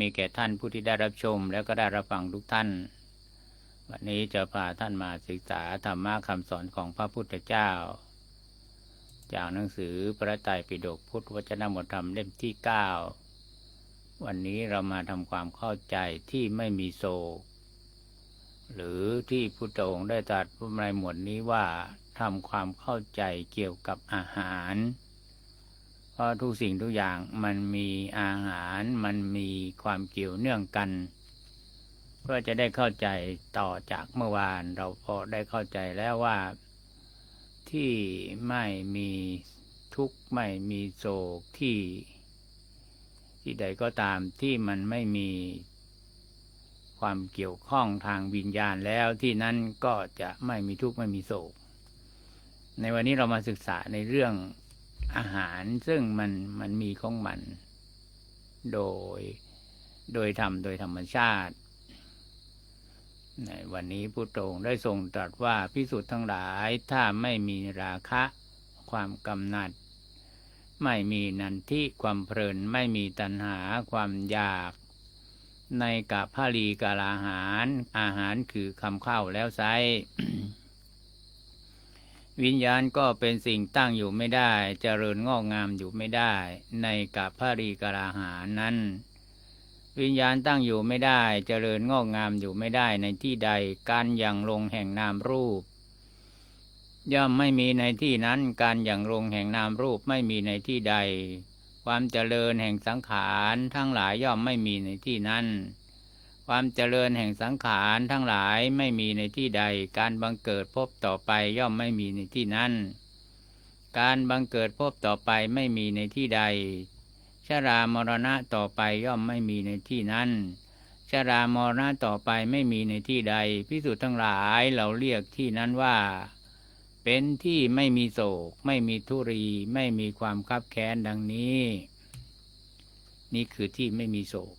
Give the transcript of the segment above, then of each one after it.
มีแก่ท่านผู้ที่ได้รับชม และก็ได้รับฟังทุกท่าน วันนี้จะพาท่านมาศึกษาธรรมะคำสอนของพระพุทธเจ้า จากหนังสือพระไตรปิฎกพุทธวจนะบทธรรมเล่มที่ 9 วันนี้เรามาทำความเข้าใจที่ไม่มีโศกหรือที่พุทธองค์ได้ตรัสในหมวดนี้ว่าทำความเข้าใจเกี่ยวกับอาหาร เพราะทุกสิ่งทุกอย่างมันมีอาหารมันมีความเกี่ยวเนื่องกัน เพื่อจะได้เข้าใจต่อจากเมื่อวาน เราพอได้เข้าใจแล้วว่าที่ไม่มีทุกข์ไม่มีโศกที่ ที่ใดก็ตามที่มันไม่มีความเกี่ยวข้องทางวิญญาณแล้วที่นั้นก็จะไม่มีทุกข์ไม่มีโศก ในวันนี้เรามาศึกษาในเรื่อง อาหารซึ่งมันมันมีของมัน โดยโดยธรรมโดยธรรมชาติ ในวันนี้พุทโธงได้ทรงตรัสว่าพิสุทธ์ทั้งหลายถ้าไม่มีราคะความกำหนัด ไม่มีนันทิความเพลินไม่มีตัณหาความอยาก ในกับพาลีกาลาหาร อาหารคือคำข้าวแล้วไซ วิญญาณก็เป็นสิ่งตั้งอยู่ไม่ได้เจริญงอกงามอยู่ไม่ได้ ในกับพารีกราหานั้น วิญญาณตั้งอยู่ไม่ได้เจริญงอกงามอยู่ไม่ได้ในที่ใดการอย่างลงแห่งนามรูป ย่อมไม่มีในที่นั้นการอย่างลงแห่งนามรูปไม่มีในที่ใด ความเจริญแห่งสังขารทั้งหลายย่อมไม่มีในที่นั้น ความเจริญแห่งสังขารทั้งหลายไม่มีในที่ใด การบังเกิดพบต่อไปย่อมไม่มีในที่นั้น การบังเกิดพบต่อไปไม่มีในที่ใด ชรามรณะต่อไปย่อมไม่มีในที่นั้น ชรามรณะต่อไปไม่มีในที่ใด พิสุทธ์ทั้งหลายเราเรียกที่นั้นว่า เป็นที่ไม่มีโศก ไม่มีทุรี ไม่มีความคับแค้นดังนี้ นี่คือที่ไม่มีโศก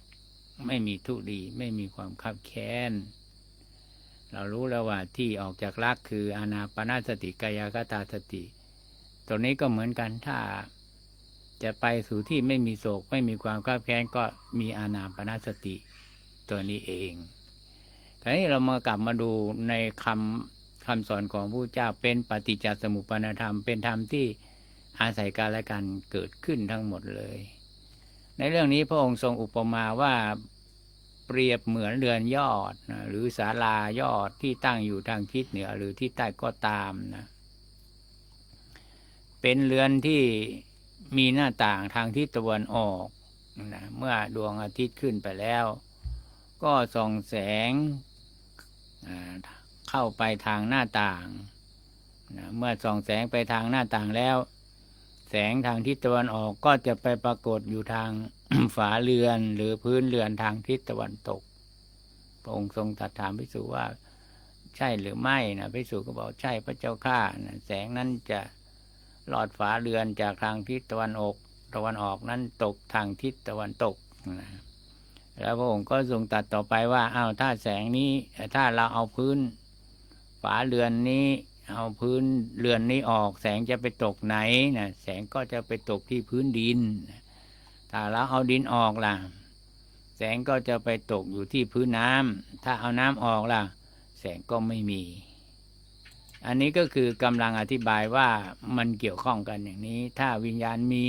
ไม่มีทุรีไม่มีความคับแค้น เรารู้แล้วว่าที่ออกจากรักคืออานาปนาสติกายกตาสติตัวนี้ก็เหมือนกันถ้าจะไปสู่ที่ไม่มีโศก ไม่มีความคับแค้นก็มีอานาปนาสติตัวนี้เองคราวนี้เรามากลับมาดูในคำคำสอนของพระเจ้าเป็นปฏิจจสมุปปนธรรม เป็นธรรมที่อาศัยการและการเกิดขึ้นทั้งหมดเลย ในเรื่องนี้พระองค์ทรงอุปมาว่าเปรียบเหมือนเรือนยอดนะหรือศาลายอดที่ตั้งอยู่ทางทิศเหนือหรือที่ใต้ก็ตามนะเป็นเรือนที่มีหน้าต่างทางทิศตะวันออกนะเมื่อดวงอาทิตย์ขึ้นไปแล้ว ก็ส่องแสงเข้าไปทางหน้าต่างนะเมื่อส่องแสงไปทางหน้าต่างแล้ว แสงทางทิศตะวันออกก็จะไปปรากฏอยู่ทางฝาเรือนหรือพื้นเรือนทางทิศตะวันตก พระองค์ทรงตรัสถามพิสูจว่าใช่หรือไม่นะพิสูจก็บอกใช่พระเจ้าข้านะแสงนั้นจะลอดฝาเรือนจากทางทิศตะวันออก ตะวันออกนั้นตกทางทิศตะวันตกนะแล้วพระองค์ก็ทรงตรัสต่อไปว่าอ้าวถ้าแสงนี้ถ้าเราเอาพื้นฝาเรือนนี้ เอาพื้นเรือนนี้ออก แสงจะไปตกไหนนะแสงก็จะไปตกที่พื้นดินถ้าเราเอาดินออกล่ะ แสงก็จะไปตกอยู่ที่พื้นน้ำถ้าเอาน้ำออกล่ะ แสงก็ไม่มี อันนี้ก็คือกำลังอธิบายว่ามันเกี่ยวข้องกันอย่างนี้ ถ้าวิญญาณมี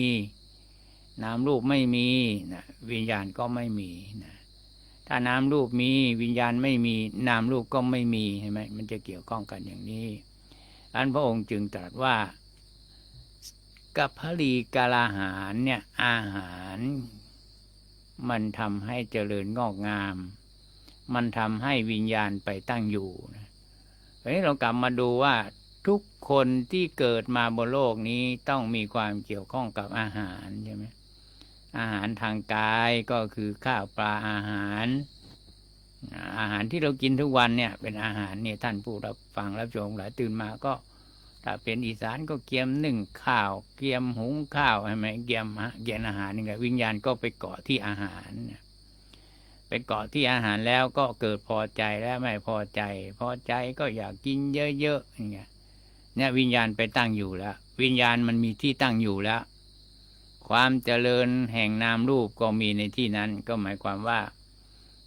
น้ำรูปไม่มีนะวิญญาณก็ไม่มีนะถ้าน้ำรูปมีวิญญาณไม่มีนามรูปก็ไม่มีใช่ไหมมันจะเกี่ยวข้องกันอย่างนี้ อันพระองค์จึงตรัสว่ากับพลีกาลาหารเนี่ยอาหารมันทำให้เจริญงอกงาม มันทำให้วิญญาณไปตั้งอยู่นะทีนี้เรากลับมาดูว่าทุกคนที่เกิดมาบนโลกนี้ต้องมีความเกี่ยวข้องกับอาหารใช่ไหมอาหารทางกายก็คือข้าวปลาอาหาร อาหารที่เรากินทุกวันเนี่ย เป็นอาหารเนี่ยท่านผู้รับฟังรับชมหลายตื่นมาก็ ถ้าเป็นอีสานก็เกียมหนึ่งข้าวเกียมหุงข้าวใช่ไหมเกียมฮะเกียมอาหารนี่ไงวิญญาณก็ไปเกาะที่อาหารเนี่ยไปเกาะที่อาหารแล้วก็เกิดพอใจและไม่พอใจ พอใจก็อยากกินเยอะๆอย่างเงี้ยเนี่ยวิญญาณไปตั้งอยู่แล้ว วิญญาณมันมีที่ตั้งอยู่แล้ว ความเจริญแห่งนามรูปก็มีในที่นั้น ก็หมายความว่า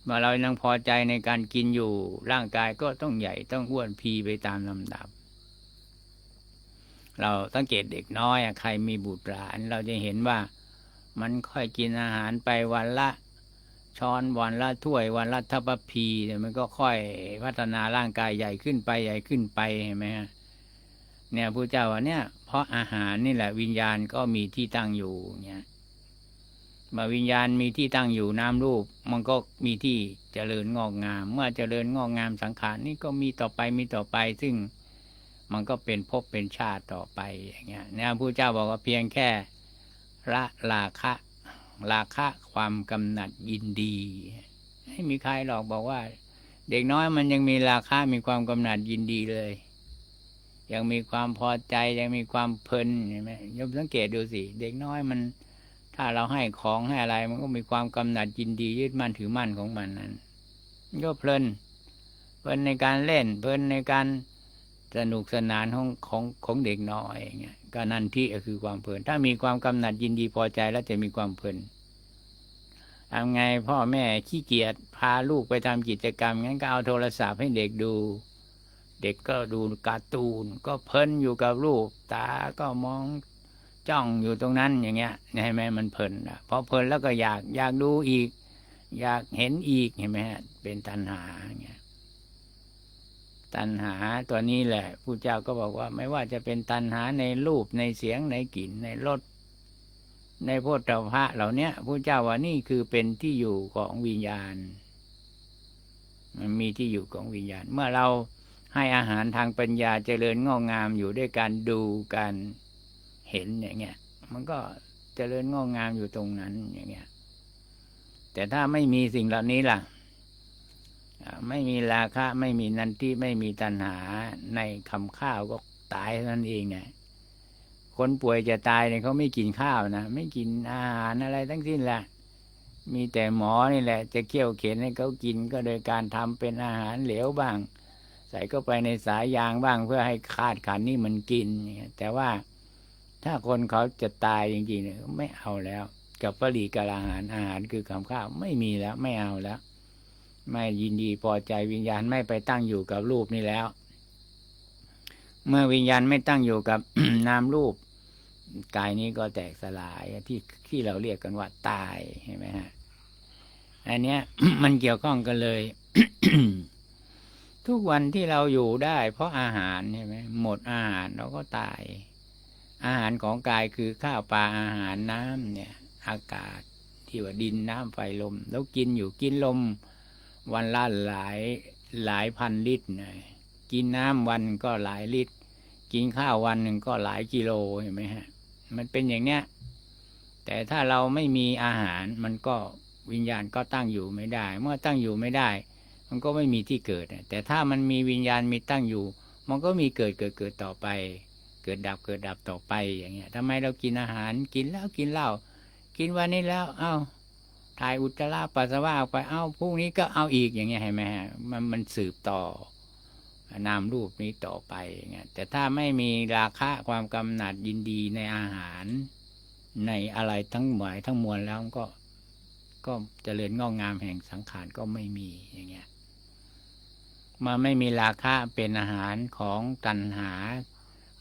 เมื่อเรายังพอใจในการกินอยู่ ร่างกายก็ต้องใหญ่ต้องอ้วนพีไปตามลำดับ เราสังเกตเด็กน้อยใครมีบุตรหลาน เราจะเห็นว่ามันค่อยกินอาหารไปวันละช้อนวันละถ้วยวันละทัพพีเนี่ยมันก็ค่อยพัฒนาร่างกายใหญ่ขึ้นไปใหญ่ขึ้นไปเห็นไหมฮะเนี่ยพระเจ้าว่าเนี่ย เพราะอาหารนี่แหละวิญญาณก็มีที่ตั้งอยู่เนี่ย มื่อวิญญาณมีที่ตั้งอยู่น้ำรูป มันก็มีที่เจริญงอกงาม เมื่อเจริญงอกงามสังขารนี่ก็มีต่อไปมีต่อไป ซึ่งมันก็เป็นภพเป็นชาติต่อไปอย่างเงี้ยเนี่ยพระเจ้าบอกว่าเพียงแค่ละราคะราคะความกำหนัดยินดีไม่มีใครหรอกบอกว่า เด็กน้อยมันยังมีราคะมีความกำหนัดยินดีเลย ยังมีความพอใจยังมีความเพลินเห็นไหมยมสังเกตดูสิ เด็กน้อยมัน ถ้าเราให้ของให้อะไร มันก็มีความกำหนัดยินดียึดมั่นถือมั่นของมันนั้นก็เพลิน เพลินในการเล่น เพลินในการสนุกสนานของของของเด็กน้อยอย่างเงี้ยก็นันที่ก็คือความเพลิน ถ้ามีความกำหนัดยินดีพอใจแล้วจะมีความเพลินทำไงพ่อแม่ขี้เกียจพาลูกไปทำกิจกรรมงั้นก็เอาโทรศัพท์ให้เด็กดู เด็กก็ดูการ์ตูน ก็เพลินอยู่กับลูกตาก็มอง จ้องอยู่ตรงนั้นอย่างเงี้ยเห็นไหมมันเพลินอะพอเพลินแล้วก็อยากอยากดูอีก อยากเห็นอีกเห็นไหมฮะเป็นตัณหาอย่างเงี้ยตัณหาตัวนี้แหละผู้เจ้าก็บอกว่า ไม่ว่าจะเป็นตัณหาในรูปในเสียงในกลิ่นในรสในโพธพะเหล่าเนี้ยผู้เจ้าว่านี่คือเป็นที่อยู่ของวิญญาณ มันมีที่อยู่ของวิญญาณ เมื่อเราให้อาหารทางปัญญาเจริญงอกงามอยู่ด้วยการดูการ เห็นอย่างเงี้ยมันก็เจริญงอกงามอยู่ตรงนั้นอย่างเงี้ยแต่ถ้าไม่มีสิ่งเหล่านี้ล่ะไม่มีราคะไม่มีนันทิไม่มีตัณหาในคำข้าวก็ตายท่านั้นเองเนี่ยคนป่วยจะตายเนี่ยเขาไม่กินข้าวนะไม่กินอาหารอะไรทั้งสิ้นแหละมีแต่หมอนี่แหละ จะเคี่ยวเข็นให้เขากินก็โดยการทำเป็นอาหารเหลวบ้าง ใส่เข้าไปในสายยางบ้างเพื่อให้คาดขันนี่มันกินแต่ว่า ถ้าคนเขาจะตายจริงๆเนี่ยไม่เอาแล้ว กับปรีกับอาหารอาหารคือคำข้าวไม่มีแล้ว ไม่เอาแล้ว ไม่ยินดีพอใจวิญญาณไม่ไปตั้งอยู่กับรูปนี่แล้ว เมื่อวิญญาณไม่ตั้งอยู่กับนามรูปกายนี้ก็แตกสลายที่ที่เราเรียกกันว่าตายเห็นไหมฮะอันเนี้ย มันเกี่ยวข้องกันเลย ทุกวันที่เราอยู่ได้ เพราะอาหารใช่ไหมหมดอาหารเราก็ตาย อาหารของกายคือข้าวปลาอาหารน้ำเนี่ย อากาศที่ว่าดินน้ำไฟลม แล้วกินอยู่กินลมวันละหลายหลายพันลิตรนะกินน้ำวันก็หลายลิตร กินข้าววันหนึ่งก็หลายกิโลเห็นไหมฮะ มันเป็นอย่างเนี้ย แต่ถ้าเราไม่มีอาหารมันก็วิญญาณก็ตั้งอยู่ไม่ได้ เมื่อตั้งอยู่ไม่ได้ มันก็ไม่มีที่เกิด แต่ถ้ามันมีวิญญาณมีตั้งอยู่ มันก็มีเกิดเกิดเกิดต่อไป เกิดดับเกิดดับต่อไปอย่างเงี้ยทำไมเรากินอาหารกินแล้วกินเหล้ากินวันนี้แล้ว เอ้าถ่ายอุจจาระปัสสาวะออกไปเอ้าพรุ่งนี้ก็เอาอีกอย่างเงี้ยเห็นไหมฮะมันมันสืบต่อนามรูปนี้ต่อไปอย่างเงี้ยแต่ถ้าไม่มีราคะความกำหนัดยินดีในอาหาร ในอะไรทั้งหมายทั้งมวลแล้วก็ก็เจริญงอกงามแห่งสังขารก็ไม่มีอย่างเงี้ยมาไม่มีราคะเป็นอาหารของตัณหา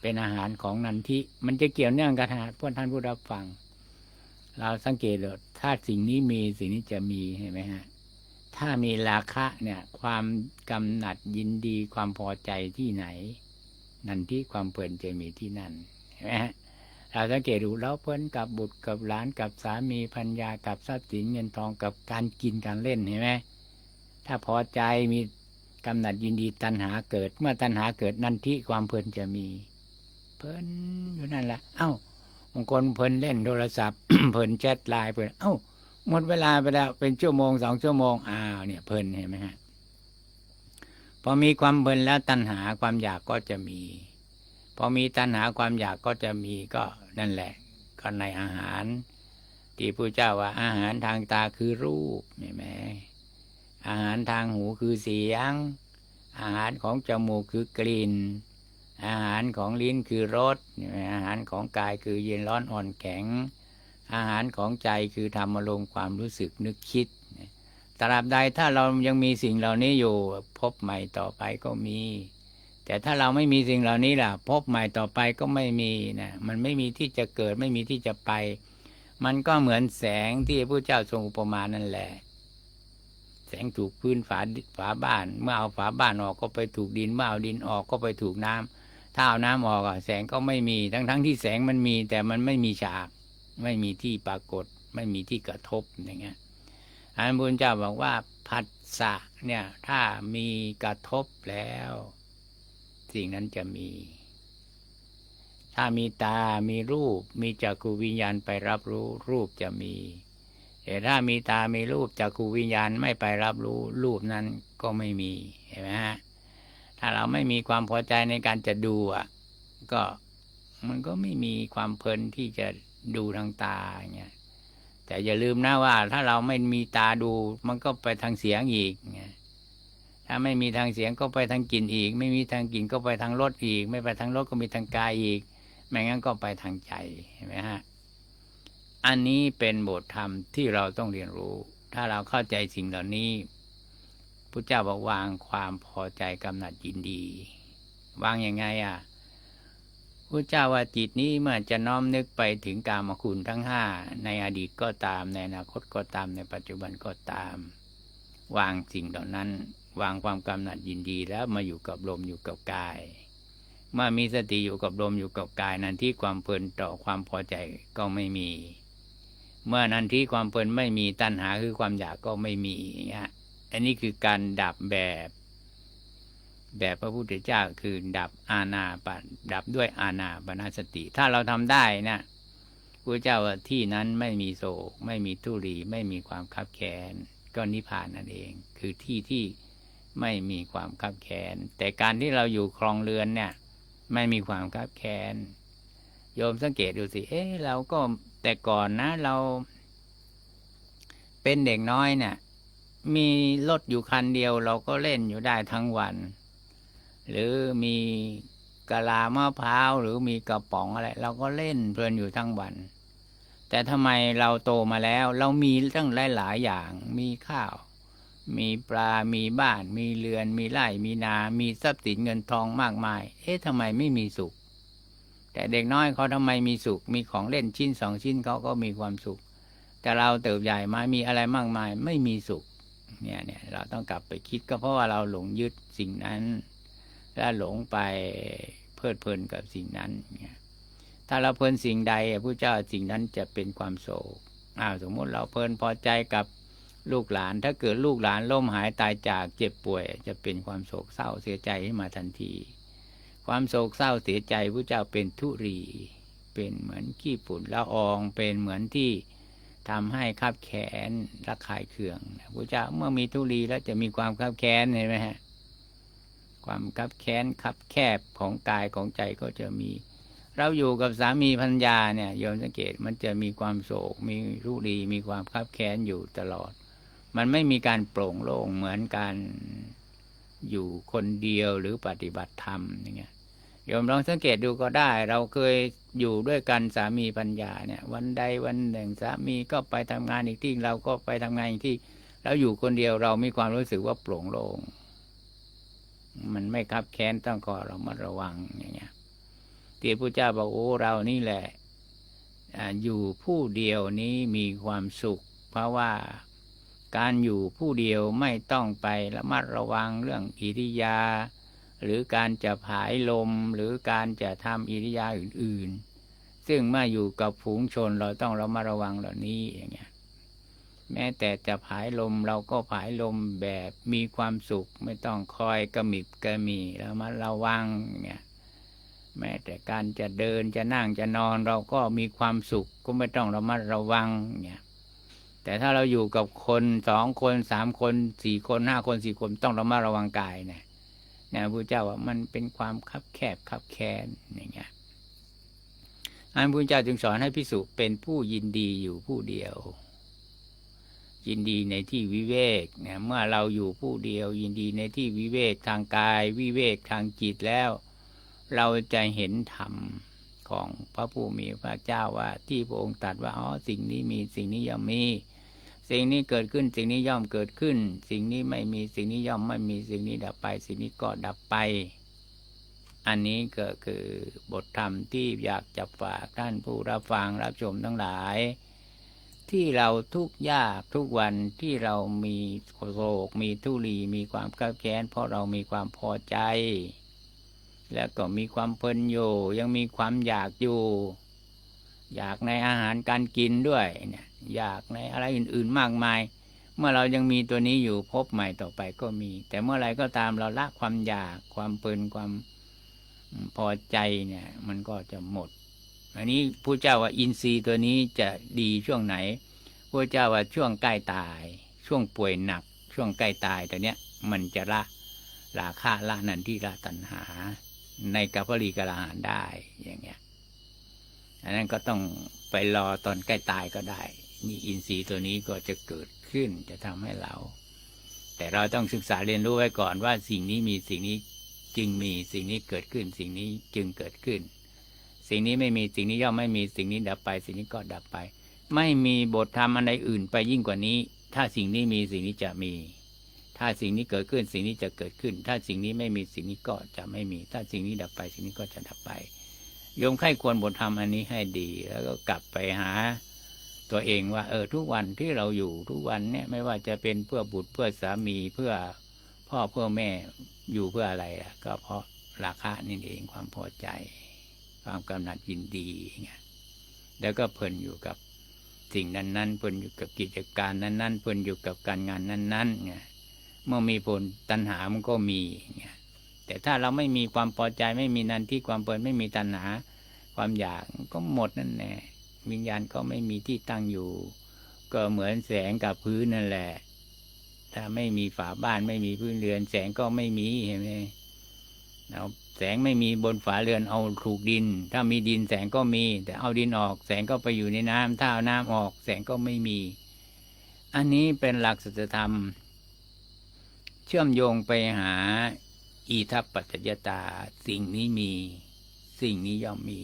เป็นอาหารของนันทิมันจะเกี่ยวเนื่องกันฮะพวกท่านผู้รับฟัง เราสังเกตดูถ้าสิ่งนี้มีสิ่งนี้จะมีเห็นไหมฮะ ถ้ามีราคะเนี่ย ความกำหนัดยินดีความพอใจที่ไหน นันที่ความเพลินจะมีที่นั่นเห็นไหมฮะเราสังเกตดูแล้วเพลินกับบุตรกับหลานกับสามีพัญญากับทรัพย์สินเงินทองกับการกินการเล่นเห็นไหมถ้าพอใจมีกำหนัดยินดีตัณหาเกิด เมื่อตัณหาเกิดนันทิความเพลินจะมี เพลินอยู่นั่นแหละเอ้าบางคนเพลินเล่นโทรศัพท์ เพลินแชทไลน์เพลินเอ้าหมดเวลาไปแล้วเป็นชั่วโมงสองชั่วโมงอ้าวเนี่ยเพลินเห็นไหมฮะพอมีความเพลินแล้วตัณหาความอยากก็จะมี พอมีตัณหาความอยากก็จะมีก็นั่นแหละ ก็ในอาหาร ที่พระเจ้าว่าอาหารทางตาคือรูปเห็นไหมอาหารทางหูคือเสียง อาหารของจมูกคือกลิ่น อาหารของลิ้นคือรสอาหารของกายคือเย็นร้อนอ่อนแข็ง อาหารของใจคือธรรมอารมณ์ความรู้สึกนึกคิดตราบใดถ้าเรายังมีสิ่งเหล่านี้อยู่พบใหม่ต่อไปก็มี แต่ถ้าเราไม่มีสิ่งเหล่านี้ล่ะ พบใหม่ต่อไปก็ไม่มีนะมันไม่มีที่จะเกิดไม่มีที่จะไป มันก็เหมือนแสงที่พระเจ้าทรงอุปมานั่นแหละ แสงถูกพื้นฝาฝาบ้าน เมื่อเอาฝาบ้านออกก็ไปถูกดินเมื่อเอาดินออกก็ไปถูกน้ำ ถ้าเอาน้ำออกอะแสงก็ไม่มีทั้งทั้งที่แสงมันมี แต่มันไม่มีฉาก ไม่มีที่ปรากฏ ไม่มีที่กระทบอย่างเงี้ยอันบุญเจ้าบอกว่าผัสสะเนี่ย ถ้ามีกระทบแล้ว สิ่งนั้นจะมี ถ้ามีตา มีรูป มีจักขูวิญญาณไปรับรู้ รูปจะมีแต่ถ้ามีตา มีรูปจักขูวิญญาณไม่ไปรับรู้ รูปนั้นก็ไม่มีเห็นไหมฮะ ถ้าเราไม่มีความพอใจในการจะดูอะ ก็มันก็ไม่มีความเพลินที่จะดูทางตาเงี้ยแต่อย่าลืมนะว่า ถ้าเราไม่มีตาดู มันก็ไปทางเสียงอีกไงถ้าไม่มีทางเสียงก็ไปทางกลิ่นอีก ไม่มีทางกลิ่นก็ไปทางรสอีก ไม่ไปทางรสก็มีทางกายอีก ไม่งั้นก็ไปทางใจเห็นไหมฮะอันนี้เป็นบทธรรมที่เราต้องเรียนรู้ ถ้าเราเข้าใจสิ่งเหล่านี้ พระเจ้าบอกวางความพอใจกำหนัดยินดี วางยังไงอะพระเจ้าว่าจิตนี้เมื่อจะน้อมนึกไปถึงกามคุณทั้งห้าในอดีตก็ตามในอนาคตก็ตามในปัจจุบันก็ตาม วางสิ่งเหล่านั้น วางความกำหนัดยินดีแล้วมาอยู่กับลมอยู่กับกาย เมื่อมีสติอยู่กับลมอยู่กับกายนั้นที่ความเพลินต่อความพอใจก็ไม่มี เมื่อนั้นที่ความเพลินไม่มีตัณหาคือความอยากก็ไม่มีอย่างเงี้ย อันนี้คือการดับแบบ แบบพระพุทธเจ้าคือดับอาณาปณดับด้วยอาณาปณสติ ถ้าเราทำได้นะพระเจ้าว่าที่นั้นไม่มีโศก ไม่มีทุรีไม่มีความคับแค้นก็นิพพานนั่นเอง คือที่ที่ไม่มีความคับแค้นแต่การที่เราอยู่ครองเรือนเนี่ย ไม่มีความคับแค้นโยมสังเกตดูสิ เอ๊ะเราก็แต่ก่อนนะเราเป็นเด็กน้อยเนี่ย มีรถอยู่คันเดียวเราก็เล่นอยู่ได้ทั้งวัน หรือมีกะลามะพร้าวหรือมีกระป๋องอะไรเราก็เล่นเพลินอยู่ทั้งวัน แต่ทำไมเราโตมาแล้ว เรามีตั้งหลายๆอย่างมีข้าว มีปลา มีบ้าน มีเรือน มีไร่ มีนา มีทรัพย์สินเงินทองมากมาย เอ๊ะทำไมไม่มีสุข แต่เด็กน้อยเขาทำไมมีสุข มีของเล่นชิ้นสองชิ้นเขาก็มีความสุข แต่เราเติบใหญ่มามีอะไรมากมาย ไม่มีสุข เนี่ยเนี่ยเราต้องกลับไปคิดก็เพราะว่าเราหลงยึดสิ่งนั้น และหลงไปเพลิดเพลินกับสิ่งนั้นเนี่ยถ้าเราเพลินสิ่งใดพระเจ้าสิ่งนั้นจะเป็นความโศกอ้าวสมมติเราเพลินพอใจกับลูกหลาน ถ้าเกิดลูกหลานล้มหายตายจากเจ็บป่วย จะเป็นความโศกเศร้าเสียใจขึ้นมาทันที ความโศกเศร้าเสียใจพระเจ้าเป็นทุรี เป็นเหมือนขี้ฝุ่นละออง เป็นเหมือนที่ ทำให้คับแขนระคายเคืองพระเจ้าเมื่อมีทุรีแล้วจะมีความคับแค้นเห็นไหมฮะความคับแค้นคับแคบของกายของใจก็จะมี เราอยู่กับสามีพัญญาเนี่ยโยมสังเกตมันจะมีความโศก มีรุรีมีความคับแค้นอยู่ตลอด มันไม่มีการโปร่งโล่งเหมือนการอยู่คนเดียวหรือปฏิบัติธรรมอย่างเงี้ย โยมลองสังเกตดูก็ได้ เราเคยอยู่ด้วยกันสามีปัญญาเนี่ย วันใดวันหนึ่งสามีก็ไปทำงานอีกที่เราก็ไปทำงานอีกที่เราอยู่คนเดียวเรามีความรู้สึกว่าโปร่งโล่งมันไม่คับแค้นต้องก็เรามาระวังอย่างเงี้ยที่พระเจ้าบอกโอ้เรานี่แหละออยู่ผู้เดียวนี้มีความสุข เพราะว่าการอยู่ผู้เดียวไม่ต้องไประมัดระวังเรื่องอิริยา หรือการจะผายลมหรือการจะทำอิริยาอื่น ๆ ซึ่งเมื่ออยู่กับฝูงชนเราต้องเระมัดระวังเหล่านี้อย่างเงี้ยแม้แต่จะผายลมเราก็ผายลมแบบมีความสุข ไม่ต้องคอยกระมิบกระมีแล้วมาระวังเงี้ยแม้แต่การจะเดินจะนั่งจะนอนเราก็มีความสุขก็ไม่ต้องระมัดระวังเงี้ยแต่ถ้าเราอยู่กับคนสองคนสามคนสี่คนห้าคนสี่คนต้องระมัดระวังกายเนี่ย นะพระเจ้าว่ามันเป็นความคับแคบคับแค้นอย่างเงี้ยอันพระเจ้าจึงสอนให้พิสุเป็นผู้ยินดีอยู่ผู้เดียว ยินดีในที่วิเวกเนี่ยเมื่อเราอยู่ผู้เดียว ยินดีในที่วิเวกทางกาย วิเวกทางจิตแล้ว เราจะเห็นธรรมของพระผู้มีพระเจ้าว่าที่พระองค์ตรัสว่าอ๋อสิ่งนี้มีสิ่งนี้ย่อมมี สิ่งนี้เกิดขึ้น สิ่งนี้ย่อมเกิดขึ้น สิ่งนี้ไม่มีสิ่งนี้ย่อมไม่มีสิ่งนี้ดับไป สิ่งนี้ก็ดับไป อันนี้ก็คือบทธรรมที่อยากจะฝากท่านผู้รับฟังรับชมทั้งหลาย ที่เราทุกยากทุกวันที่เรามีโศกมีทุลีมีความก้าวแค้นเพราะเรามีความพอใจ แล้วก็มีความเพลินอยู่ยังมีความอยากอยู่ อยากในอาหารการกินด้วยเนี่ย อยากในอะไรอื่น ๆ มากมาย เมื่อเรายังมีตัวนี้อยู่พบใหม่ต่อไปก็มี แต่เมื่อไรก็ตามเราละความอยากความเพลินความพอใจเนี่ย มันก็จะหมด อันนี้ผู้เจ้าว่าอินทรีย์ตัวนี้จะดีช่วงไหนพระเจ้าว่าช่วงใกล้ตาย ช่วงป่วยหนัก ช่วงใกล้ตายตัวเนี้ย มันจะละราคาละนันที่ละตัณหา ในกัปปรีกลาหารได้อย่างเงี้ยอันนั้นก็ต้องไปรอตอนใกล้ตายก็ได้ นี่อินทรีย์ตัวนี้ก็จะเกิดขึ้นจะทำให้เรา แต่เราต้องศึกษาเรียนรู้ไว้ก่อนว่าสิ่งนี้มีสิ่งนี้จึงมีสิ่งนี้เกิดขึ้น สิ่งนี้จึงเกิดขึ้น สิ่งนี้ไม่มีสิ่งนี้ย่อมไม่มีสิ่งนี้ดับไป สิ่งนี้ก็ดับไป ไม่มีบทธรรมอะไรอื่นไปยิ่งกว่านี้ ถ้าสิ่งนี้มีสิ่งนี้จะมี ถ้าสิ่งนี้เกิดขึ้น สิ่งนี้จะเกิดขึ้น ถ้าสิ่งนี้ไม่มีสิ่งนี้ก็จะไม่มี ถ้าสิ่งนี้ดับไป สิ่งนี้ก็จะดับไปโยมไข้ควรบทธรรมอันนี้ให้ดี แล้วก็กลับไปหา ตัวเองว่า เออทุกวันที่เราอยู่ทุกวันเนี่ยไม่ว่าจะเป็นเพื่อบุตรเพื่อสามีเพื่อพ่อเพื่อแม่อยู่เพื่ออะไรล่ะ ก็เพราะราคะนี่เองความพอใจ ความกำหนัดยินดีเงี้ยแล้วก็เพลินอยู่กับสิ่งนั้นๆเพลินอยู่กับกิจการนั้น ๆเพลินอยู่กับการงานนั้นๆเนี่ยเมื่อมีผลตัณหามันก็มีเงี้ยแต่ถ้าเราไม่มีความพอใจไม่มีนันที่ความเพลินไม่มีตัณหา ความอยากก็หมดนั่นแหละ วิญญาณก็ไม่มีที่ตั้งอยู่ ก็เหมือนแสงกับพื้นนั่นแหละ ถ้าไม่มีฝาบ้านไม่มีพื้นเรือน แสงก็ไม่มีเห็นไหมเอาแสงไม่มีบนฝาเรือนเอาถูกดิน ถ้ามีดินแสงก็มี แต่เอาดินออก แสงก็ไปอยู่ในน้ำถ้าเอาน้ำออก แสงก็ไม่มี อันนี้เป็นหลักสัจธรรม เชื่อมโยงไปหาอีทัปปัจจยตา สิ่งนี้มี สิ่งนี้ย่อมมี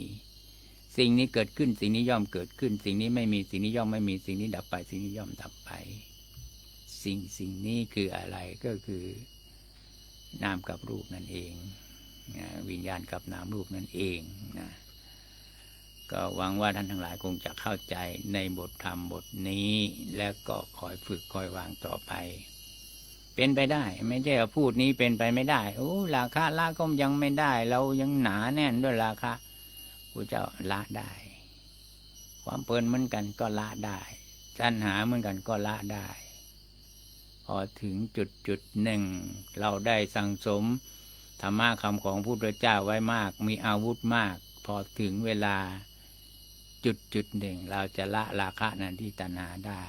สิ่งนี้เกิดขึ้น สิ่งนี้ย่อมเกิดขึ้น สิ่งนี้ไม่มีสิ่งนี้ย่อมไม่มีสิ่งนี้ดับไป สิ่งนี้ย่อมดับไป สิ่งสิ่งนี้คืออะไรก็คือนามกับรูปนั่นเองนะวิญญาณกับนามรูปนั่นเองนะก็หวังว่าท่านทั้งหลายคงจะเข้าใจในบทธรรมบทนี้ แล้วก็คอยฝึกคอยวางต่อไป เป็นไปได้ ไม่ใช่ว่าพูดนี้เป็นไปไม่ได้โอ้ราคาละก็ยังไม่ได้ เรายังหนาแน่นด้วยราคา พระเจ้าละได้ ความเพลินเหมือนกันก็ละได้ตัณหาเหมือนกันก็ละได้ พอถึงจุดจุดหนึ่ง เราได้สั่งสมธรรมะคำของพระพุทธเจ้าไว้มาก มีอาวุธมาก พอถึงเวลาจุดจุดหนึ่ง เราจะละราคะนันที่ตัณหาได้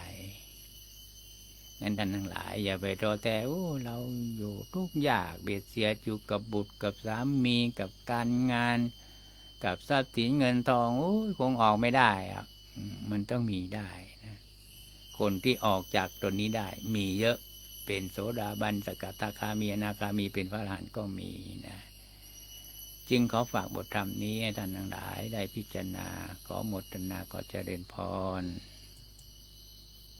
งั้นท่านทั้งหลาย อย่าไปรอแต่โอ้เราอยู่ทุกอยากเบียดเสียอยู่กับบุตรกับสามีกับการงาน กับทรัพย์สินเงินทองโอ้คงออกไม่ได้อะมันต้องมีได้นะคนที่ออกจากตนนี้ได้ มีเยอะเป็นโสดาบันสกทาคามีอนาคามีเป็นพระอรหันต์ก็มีนะจึงขอฝากบทธรรมนี้ให้ท่านทั้งหลายได้พิจารณา ขอหมดนาก็เจริญพร